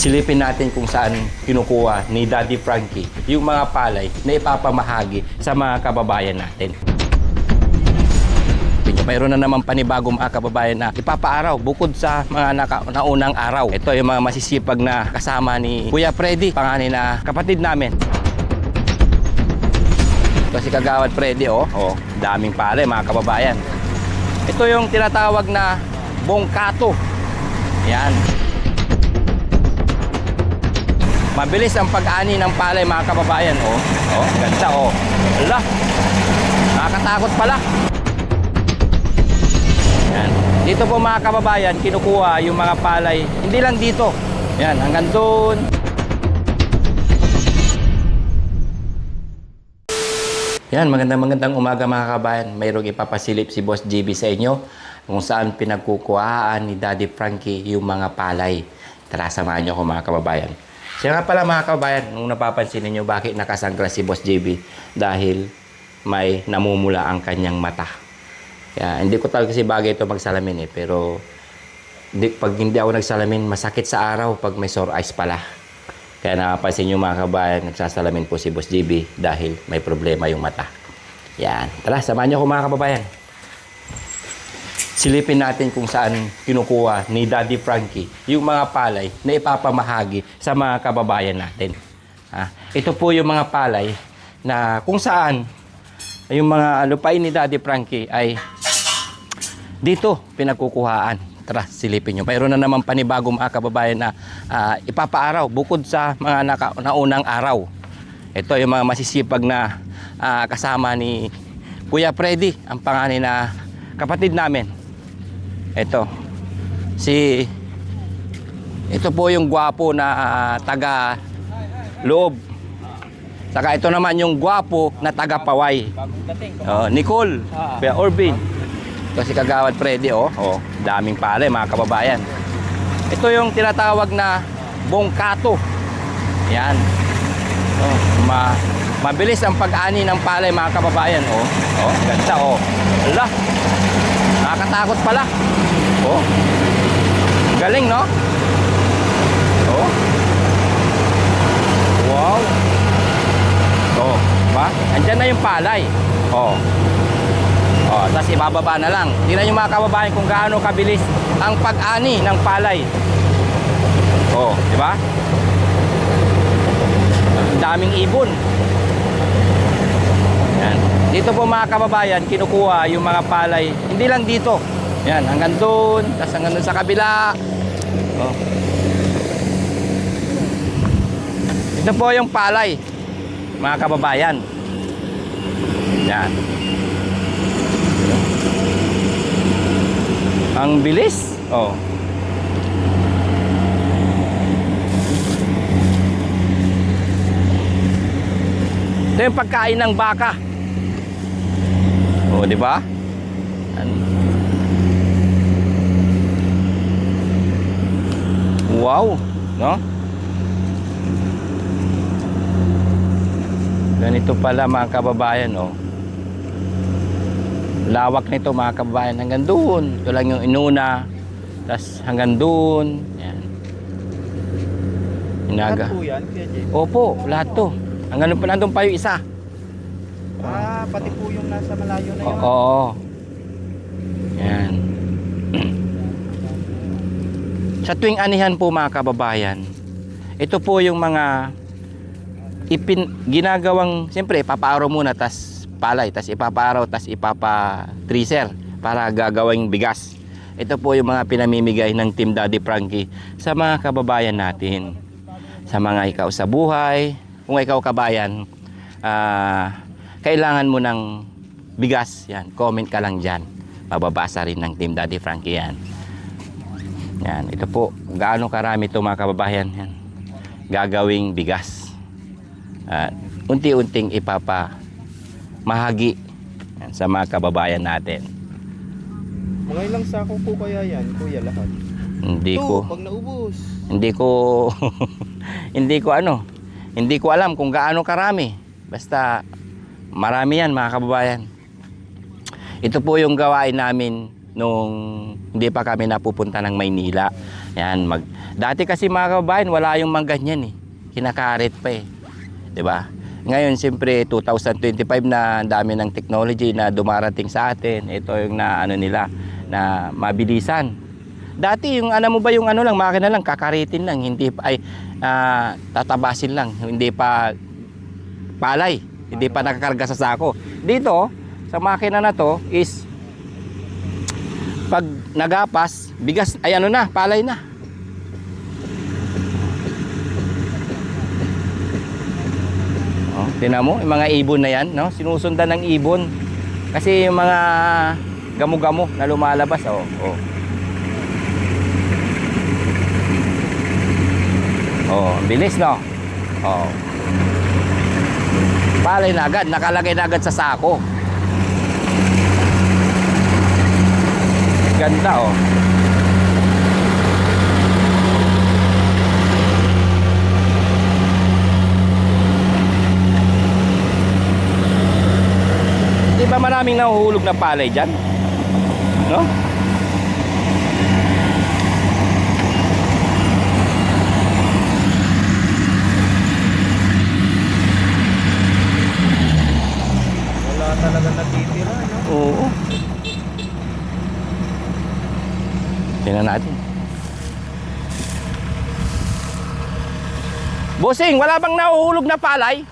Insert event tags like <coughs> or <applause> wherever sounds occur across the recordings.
silipin natin kung saan kinukuha ni Daddy Frankie yung mga palay na ipapamahagi sa mga kababayan natin. Mayroon na naman panibagong mga kababayan na ipapaaraw bukod sa mga naka, naunang araw. Ito yung mga masisipag na kasama ni Kuya Freddy, panganin na kapatid namin. Ito si Kagawad Freddy, oh. oh daming palay mga kababayan. Ito yung tinatawag na bongkato. Yan. Mabilis ang pag-ani ng palay mga kababayan, oh. Oh, ganda, oh. Ala. Nakakatakot pala. Yan. Dito po mga kababayan, kinukuha yung mga palay. Hindi lang dito. Yan, hanggang doon. Yan, magandang magandang umaga mga kabayan. Mayroong ipapasilip si Boss GB sa inyo kung saan pinagkukuhaan ni Daddy Frankie yung mga palay. Tara, samahan niyo ako mga kababayan. Siya nga pala mga kababayan, nung napapansin niyo bakit nakasangklas si Boss JB dahil may namumula ang kanyang mata. Kaya, hindi ko talaga kasi bagay ito magsalamin eh, pero di, pag hindi ako nagsalamin, masakit sa araw pag may sore eyes pala. Kaya napapansin nyo mga kabayan, nagsasalamin po si Boss JB dahil may problema yung mata. Yan. Tara, samahan nyo ako mga kababayan. Silipin natin kung saan kinukuha ni Daddy Frankie yung mga palay na ipapamahagi sa mga kababayan natin. Ha? Ito po yung mga palay na kung saan yung mga lupain ni Daddy Frankie ay dito pinagkukuhaan. Tara, silipin nyo. Mayroon na naman panibagong mga kababayan na ah, ipapaaraw bukod sa mga naka, naunang araw. Ito yung mga masisipag na ah, kasama ni Kuya Freddy, ang panganin na kapatid namin. Ito, si ito po yung gwapo na ah, taga loob. Saka ito naman yung gwapo na taga Paway. Oh, Nicole, Kuya Orbin. Ito si Kagawad Freddy, oh. oh. Daming pala, mga kababayan. Ito yung tinatawag na bongkato. Yan. Oh, ma mabilis ang pag-ani ng palay, mga kababayan, oh. Oh, ganda, oh. Ala. Nakakatakot pala. Oh. Galing, no? Oh. Wow. Oh, ba? Andyan na yung palay. Oh. Oh, tapos ibababa na lang. Tingnan nyo mga kababayan kung gaano kabilis ang pag-ani ng palay. Oh, di ba? Ang daming ibon. Yan. Dito po mga kababayan, kinukuha yung mga palay. Hindi lang dito. Yan, hanggang doon, tapos hanggang doon sa kabila. Oh. Ito po yung palay, mga kababayan. Yan. Ang bilis. Oh. Ito yung pagkain ng baka. Oh, di ba? Wow, no? Ganito pala mga kababayan, oh. Lawak nito mga kababayan hanggang doon. Ito lang yung inuna. Tapos hanggang doon. Yan. Inaga. Lahat po yan? Opo, lahat to. Hanggang doon pa nandun pa yung isa. Ah, pati po yung nasa malayo na Oo. yun. oo. Yan. <clears throat> Sa tuwing anihan po mga kababayan, ito po yung mga ipin, ginagawang, siyempre, ipapaaraw muna, tas palay, tas ipapaaraw, tas ipapa treaser para gagawing bigas. Ito po yung mga pinamimigay ng Team Daddy Frankie sa mga kababayan natin. Sa mga ikaw sa buhay, kung ikaw kabayan, ah, kailangan mo ng bigas, yan, comment ka lang dyan. Mababasa rin ng Team Daddy Frankie yan. Yan, ito po, gaano karami ito mga kababayan, yan. Gagawing bigas. At unti-unting ipapa mahagi yan, sa mga kababayan natin. Mga ilang sako po kaya yan, Kuya, lahat? Hindi Two, ko, pag naubos. hindi ko, <laughs> hindi ko ano, hindi ko alam kung gaano karami. Basta marami yan mga kababayan. Ito po yung gawain namin nung hindi pa kami napupunta ng Maynila. Yan, mag Dati kasi mga kababayan, wala yung mga ganyan eh. Kinakarit pa eh. 'Di ba? Ngayon, siyempre 2025 na ang dami ng technology na dumarating sa atin. Ito yung na ano nila na mabilisan. Dati yung ano mo ba yung ano lang makina lang kakaritin lang, hindi pa ay ah, tatabasin lang, hindi pa palay, hindi pa nakakarga sa sako. Dito, sa makina na to is pag nagapas, bigas ay ano na, palay na. Oh, tinan mo, yung mga ibon na yan, no? Sinusundan ng ibon. Kasi yung mga gamo-gamo na lumalabas, oh. Oh. Oh, bilis, no? Oh. Palay na agad, nakalagay na agad sa sako. Ganda, oh. Di ba maraming nahuhulog na palay dyan? No? Wala natitira, no? Oo. Tingnan natin. Bossing, wala bang nahuhulog na palay?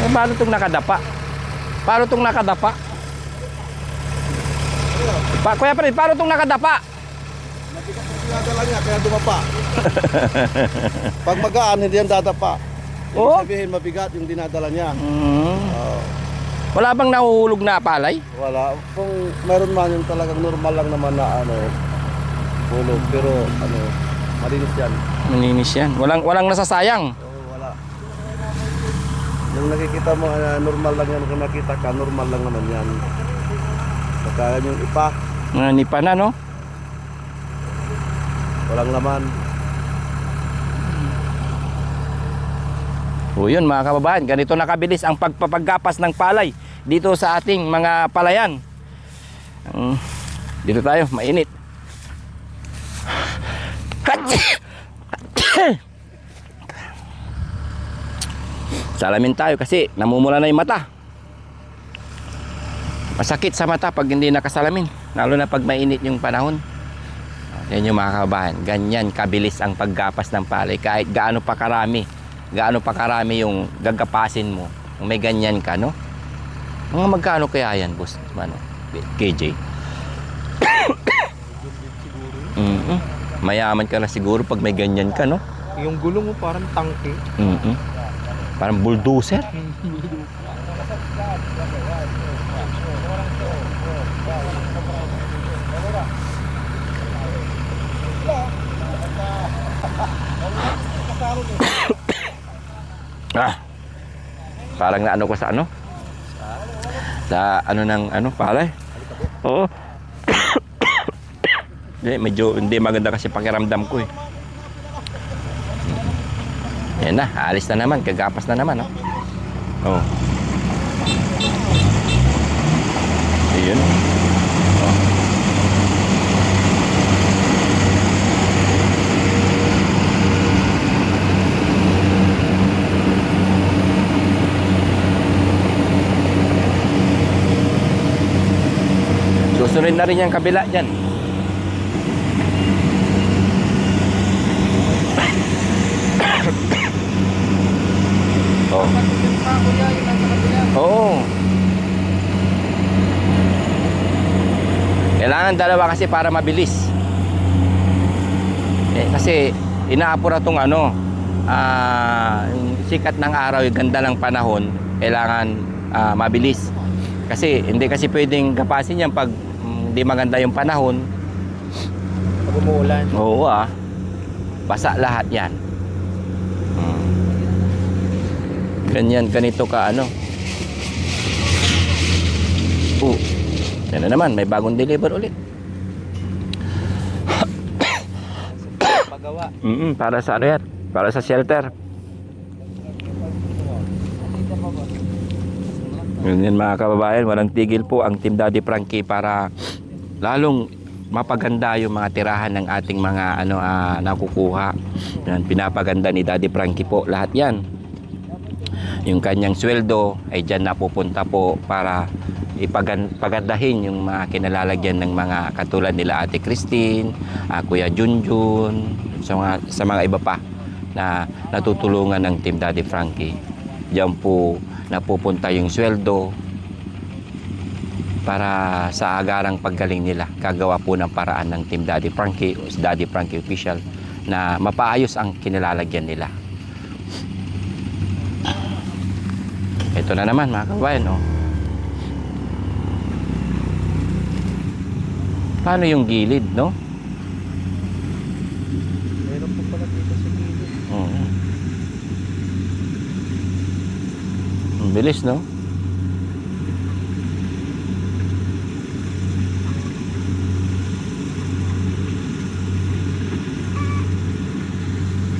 Eh, paano itong nakadapa? Paano itong nakadapa? Pa, kuya pa rin, paano itong nakadapa? Dinadala niya, kaya dumapa. <laughs> Pag magaan, hindi yan dadapa. Ibig Oo. sabihin, mabigat yung dinadala niya. Mm. Oo. Wala bang nahuhulog na palay? wala. Kung meron man yung talagang normal lang naman na ano, hulog. Pero ano, malinis yan. Maninis yan. Walang, walang nasasayang. Oo, wala. Yung nakikita mo, ah, normal lang yan. Kung nakita ka, normal lang naman yan. Pagka yan yung ipa, Mga nipa na, no? Walang laman. O yun mga kababayan, ganito nakabilis ang pagpapagapas ng palay dito sa ating mga palayan. Dito tayo, mainit. Salamin tayo kasi namumula na yung mata. Masakit sa mata pag hindi nakasalamin, lalo na pag mainit yung panahon. Yan yung mga kababayan, ganyan kabilis ang paggapas ng palay kahit gaano pa karami gaano pa karami yung gagapasin mo kung may ganyan ka, no? Mga magkano kaya yan, boss? Ano? KJ? <coughs> mm Mayaman ka na siguro pag may ganyan ka, no? Yung gulong mo parang tangke. mm Parang bulldozer. <laughs> Parang naano ko sa ano? Sa ano ng ano, palay? Oo. Hindi, <coughs> medyo hindi maganda kasi pakiramdam ko eh. Yan na, alis na naman, kagapas na naman, no? Oh. Ayun. Oh. Susunod na rin yung kabila dyan. <coughs> Oh. Oo. Kailangan dalawa kasi para mabilis. Eh, kasi inaapura tong ano, yung sikat ng araw, ganda ng panahon, kailangan ah, mabilis. Kasi hindi kasi pwedeng kapasin yan pag hindi maganda yung panahon. Pag umuulan. Oo ah. Basa lahat yan. Hmm. Ganyan, ganito ka ano. Oh. Yan na naman, may bagong deliver ulit. Pagawa. Mm para sa ano yan? Para sa shelter. Yun yan mga kababayan, walang tigil po ang Team Daddy Frankie para lalong mapaganda yung mga tirahan ng ating mga ano ah, nakukuha. Yan, pinapaganda ni Daddy Frankie po lahat yan. Yung kanyang sweldo ay dyan napupunta po para ipagan pagandahin yung mga kinalalagyan ng mga katulad nila Ate Christine, ah, Kuya Junjun, sa mga, sa mga iba pa na natutulungan ng Team Daddy Frankie. Diyan po napupunta yung sweldo para sa agarang paggaling nila. Gagawa po ng paraan ng Team Daddy Frankie Daddy Frankie Official na mapaayos ang kinalalagyan nila. Ito na naman mga kabayan, oh. Paano yung gilid, no? Meron po pala dito sa gilid. Oo. Ang bilis, no?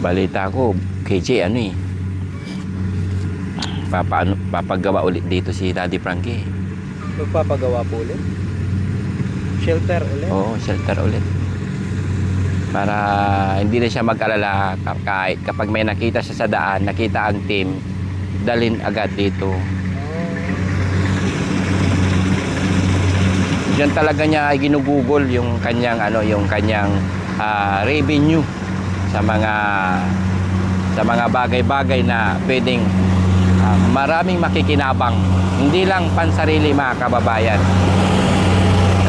Balita ko, KJ, ano eh. Papa, ano, papagawa ulit dito si Daddy Frankie. Magpapagawa po ulit. Shelter ulit. Oo, shelter ulit. Para hindi na siya mag-alala ka- kahit kapag may nakita siya sa daan, nakita ang team, dalin agad dito. Diyan talaga niya ay ginugugol yung kanyang ano, yung kanyang ah, revenue sa mga sa mga bagay-bagay na pwedeng ah, maraming makikinabang. Hindi lang pansarili mga kababayan.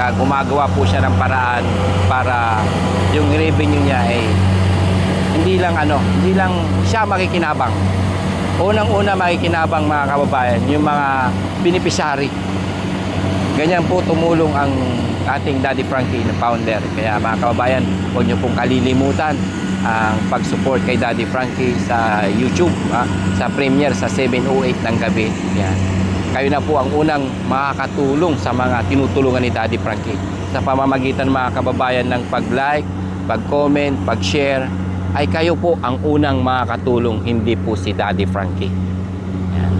Gumagawa po siya ng paraan para yung revenue niya ay hindi lang ano, hindi lang siya makikinabang. Unang-una makikinabang mga kababayan, yung mga beneficiary. Ganyan po tumulong ang ating Daddy Frankie na founder. Kaya mga kababayan, huwag niyo pong kalilimutan ang pag-support kay Daddy Frankie sa YouTube, ah, sa premiere sa 7.08 ng gabi. Yan. Kayo na po ang unang makakatulong sa mga tinutulungan ni Daddy Frankie. Sa pamamagitan mga kababayan ng pag-like, pag-comment, pag-share, ay kayo po ang unang makakatulong, hindi po si Daddy Frankie. Yan.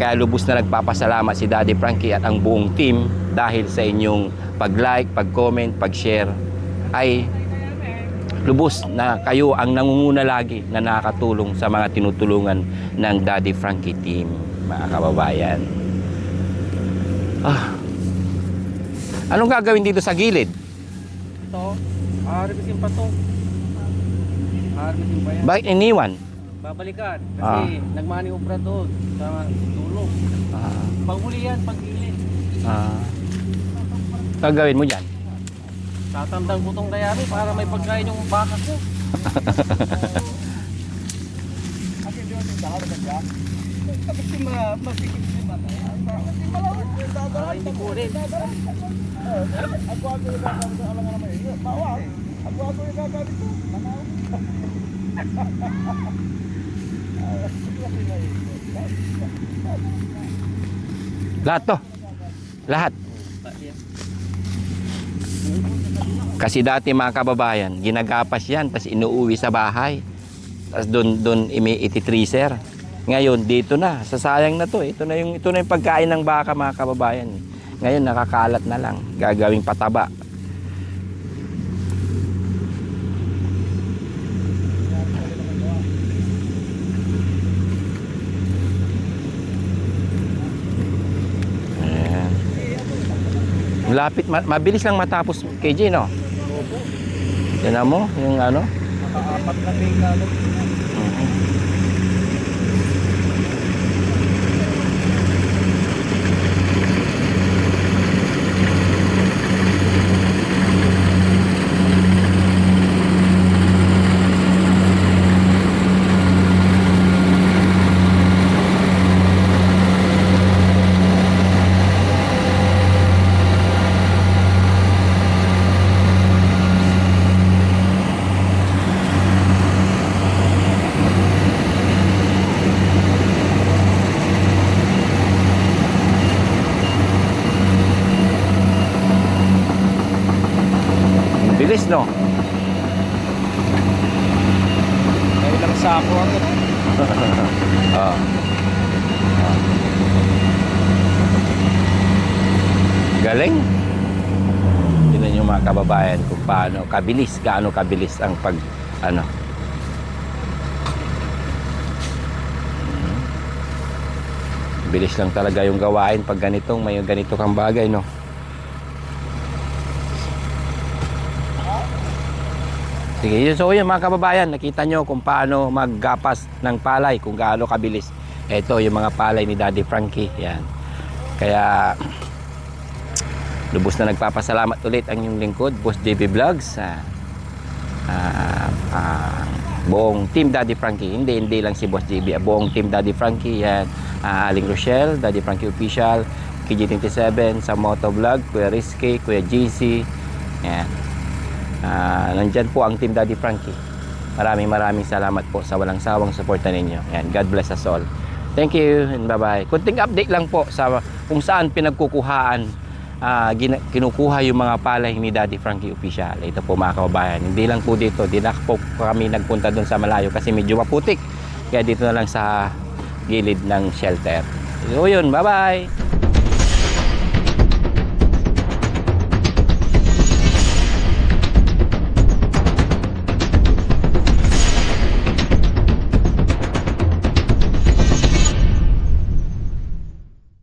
Kaya lubos na nagpapasalamat si Daddy Frankie at ang buong team dahil sa inyong pag-like, pag-comment, pag-share ay lubos na kayo ang nangunguna lagi na nakakatulong sa mga tinutulungan ng Daddy Frankie team, mga kababayan. Ah. Anong gagawin dito sa gilid? Ito, harvestin pa to. Harvestin pa yan. Bakit iniwan? Babalikan. Kasi Ah. nagmaniobra doon sa dulo. Ah. Paghuli yan, paghili. Ah. Gagawin mo dyan? Tatandang butong kayari para may pagkain yung baka ko. Ah, hindi ko rin. Lahat to. Lahat. Kasi dati mga kababayan, ginagapas yan, tapos inuuwi sa bahay. Tapos doon doon ititreaser. Ngayon dito na, sasayang na to. Ito na yung ito na yung pagkain ng baka mga kababayan. Ngayon nakakalat na lang, gagawing pataba. Ayan. Lapit, ma- mabilis lang matapos KJ, no? Yan mo, yung ano? Nakaapat na tingalo. Bilis, no? May ilang sako ang <laughs> Ah. Galing. Tingnan nyo mga kababayan kung paano kabilis, gaano kabilis ang pag ano. Hmm. Bilis lang talaga yung gawain pag ganitong may ganito kang bagay, no? Sige, so yun mga kababayan, nakita nyo kung paano maggapas ng palay, kung gaano kabilis. Ito yung mga palay ni Daddy Frankie, yan. Kaya lubos na nagpapasalamat ulit ang inyong lingkod, Boss JB Vlogs. Ah, ah, ah, buong team Daddy Frankie, hindi, hindi lang si Boss JB, ah, buong team Daddy Frankie, yan. Ah, Aling Rochelle, Daddy Frankie Official, KG27, sa Moto Vlog, Kuya Rizky, Kuya GC, yan. Ah, nandyan po ang Team Daddy Frankie. Maraming maraming salamat po sa walang sawang suporta ninyo. Yan, God bless us all. Thank you and bye-bye. Kunting update lang po sa kung saan pinagkukuhaan, gina- kinukuha yung mga palay ni Daddy Frankie Official. Ito po mga kababayan. Hindi lang po dito, di na po kami nagpunta doon sa malayo kasi medyo maputik. Kaya dito na lang sa gilid ng shelter. So yun, bye-bye!